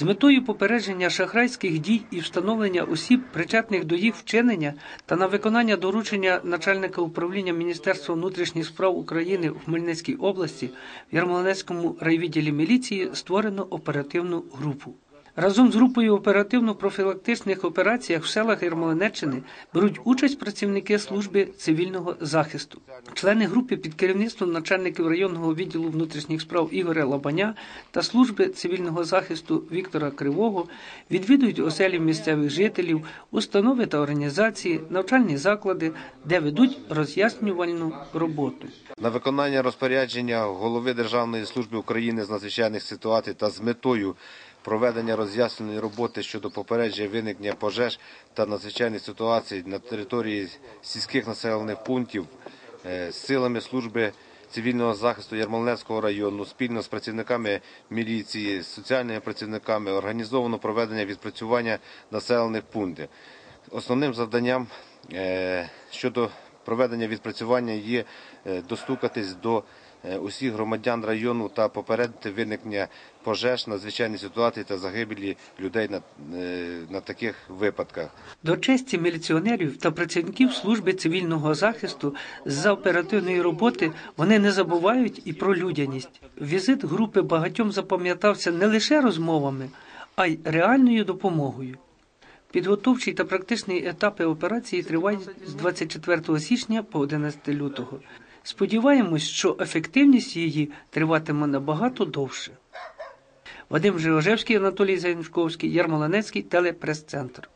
З метою попередження шахрайських дій і встановлення осіб, причетних до їх вчинення та на виконання доручення начальника управління Міністерства внутрішніх справ України в Хмельницькій області в Ярмолинецькому райвідділі міліції створено оперативну групу. Разом з групою оперативно-профілактичних операціях в селах Ярмолинеччини беруть участь працівники служби цивільного захисту. Члени групи під керівництвом начальників районного відділу внутрішніх справ Ігоря Лабаня та служби цивільного захисту Віктора Кривого відвідують оселі місцевих жителів, установи та організації, навчальні заклади, де ведуть роз'яснювальну роботу. на виконання розпорядження голови Державної служби України з надзвичайних ситуацій та з метою проведення роз'ясненої роботи щодо попередження виникнення пожеж та надзвичайних ситуацій на території сільських населених пунктів е, силами служби цивільного захисту Ярмолинецького району спільно з працівниками міліції, соціальними працівниками організовано проведення відпрацювання населених пунктів. Основним завданням е, щодо проведення відпрацювання є е, достукатись до усіх громадян району та попередити виникнення пожеж, надзвичайних ситуацій та загибелі людей на, е, на таких випадках. До честі міліціонерів та працівників служби цивільного захисту з-за оперативної роботи вони не забувають і про людяність. Візит групи багатьом запам'ятався не лише розмовами, а й реальною допомогою. Підготовчий та практичний етапи операції тривають з 24 січня по 11 лютого. Сподіваємось, що ефективність її триватиме набагато довше. Вадим Жирожевський, Анатолій Зайнушковський, Ярмолинецький, телепрес-центр.